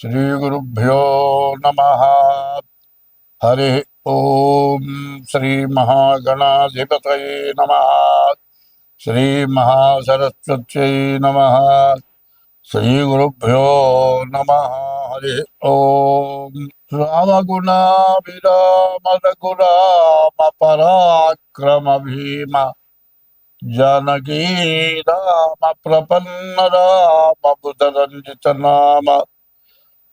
श्रीगुरुभ्यो नमः। हरि ॐ श्रीमहागणाधिपतये नमः। श्रीमहासरस्वत्यै नमः। श्रीगुरुभ्यो नमः। हरि ॐ पराक्रम भीम जानकी राम प्रपन्न राम बुधरञ्जित नाम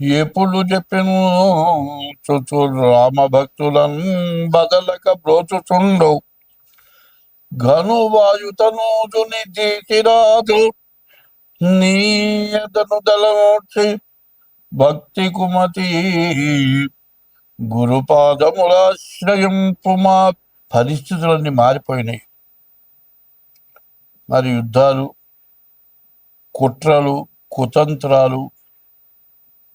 ఎప్పుడు చెప్పిను చుచు రామ భక్తులను బదలక బ్రోచుచుండు. ఘను వాయుతనూజుని తీసిరాదు నీయతను దళమూర్చి భక్తి కుమతి. గురుపాదములాశ్రయింపు మా పరిస్థితులన్నీ మారిపోయినాయి. మరి యుద్ధాలు కుట్రలు కుతంత్రాలు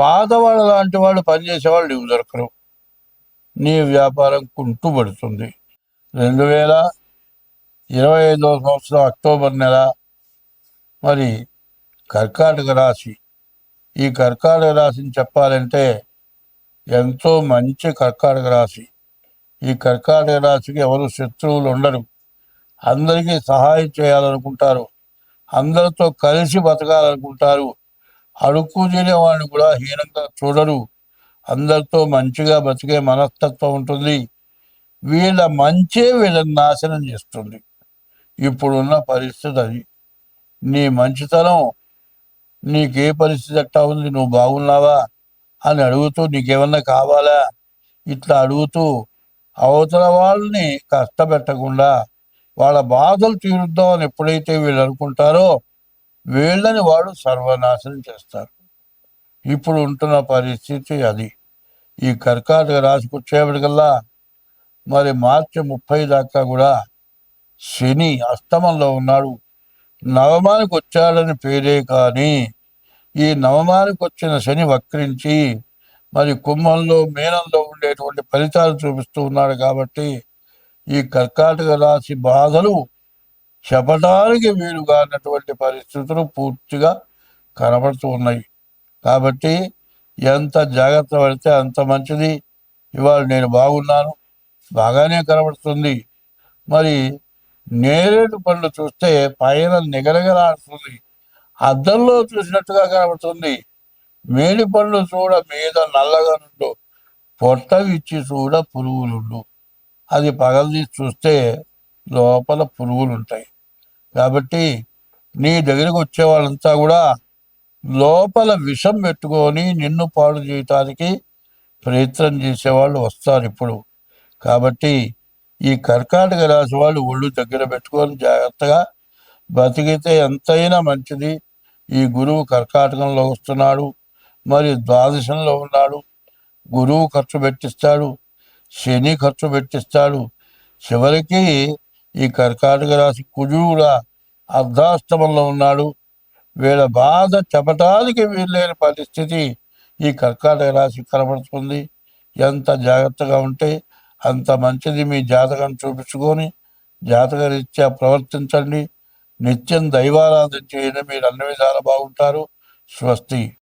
పాతవాళ్ళ లాంటి వాళ్ళు పనిచేసేవాళ్ళు నీకు దొరకరు. నీ వ్యాపారం కుంటుపడుతుంది. రెండు వేల ఇరవై ఐదవ సంవత్సరం అక్టోబర్ నెల మరి కర్కాటక రాశి. ఈ కర్కాటక రాశిని చెప్పాలంటే ఎంతో మంచి కర్కాటక రాశి. ఈ కర్కాటక రాశికి ఎవరు శత్రువులు ఉండరు. అందరికీ సహాయం చేయాలనుకుంటారు. అందరితో కలిసి బతకాలనుకుంటారు. అడుక్కు తినే వాడిని కూడా హీనంగా చూడరు. అందరితో మంచిగా బతికే మనస్తత్వం ఉంటుంది. వీళ్ళ మంచే వీళ్ళని నాశనం చేస్తుంది. ఇప్పుడున్న పరిస్థితి అది. నీ మంచితనం నీకే పరిస్థితి ఎట్టా ఉంది? నువ్వు బాగున్నావా? అని అడుగుతూ నీకేమన్నా కావాలా? ఇట్లా అడుగుతూ అవతల వాళ్ళని కష్టపెట్టకుండా వాళ్ళ బాధలు తీరుద్దామని ఎప్పుడైతే వీళ్ళు అనుకుంటారో వీళ్ళని వాడు సర్వనాశనం చేస్తారు. ఇప్పుడు ఉంటున్న పరిస్థితి అది. ఈ కర్కాటక రాశికి వచ్చేప్పటికల్లా మరి మార్చి ముప్పై దాకా కూడా శని అస్తమంలో ఉన్నాడు. నవమానికి వచ్చాడని పేరే కానీ ఈ నవమానికి వచ్చిన శని వక్రించి మరి కుంభంలో మీనంలో ఉండేటువంటి ఫలితాలు చూపిస్తూ ఉన్నాడు కాబట్టి ఈ కర్కాటక రాశి బాధలు చెప్పడానికి వీలుగా కానటువంటి పరిస్థితులు పూర్తిగా కనబడుతూ ఉన్నాయి. కాబట్టి ఎంత జాగ్రత్త పడితే అంత మంచిది. ఇవాళ నేను బాగున్నాను బాగానే కనబడుతుంది. మరి నేరేడు పండ్లు చూస్తే పైన నిగరగలాడుతుంది అద్దంలో చూసినట్టుగా కనబడుతుంది. మేడి పండ్లు చూడ మీద నల్లగా నుండు పొట్ట విచ్చి చూడ పురుగులుండు. అది పగలదీసి చూస్తే లోపల పురుగులు ఉంటాయి కాబట్టి నీ దగ్గరకు వచ్చే వాళ్ళంతా కూడా లోపల విషం పెట్టుకొని నిన్ను పాడు చేయటానికి ప్రయత్నం చేసేవాళ్ళు వస్తారు ఇప్పుడు. కాబట్టి ఈ కర్కాటక రాశి వాళ్ళు ఒళ్ళు దగ్గర పెట్టుకొని జాగ్రత్తగా బతికితే ఎంతైనా మంచిది. ఈ గురువు కర్కాటకంలో వస్తున్నాడు మరి ద్వాదశంలో ఉన్నాడు గురువు ఖర్చు పెట్టిస్తాడు శని ఖర్చు పెట్టిస్తాడు. చివరికి ఈ కర్కాటక రాశి కుజువుగా అర్ధాష్టమంలో ఉన్నాడు. వీళ్ళ బాధ చెప్పటానికి వీల్లేని పరిస్థితి ఈ కర్కాటక రాశి కనబడుతుంది. ఎంత జాగ్రత్తగా ఉంటే అంత మంచిది మీ జాతకం చూపించుకొని జాతక రీత్యా ప్రవర్తించండి. నిత్యం దైవారాధన చేయడం. మీరు అన్ని విధాలు బాగుంటారు. స్వస్తి.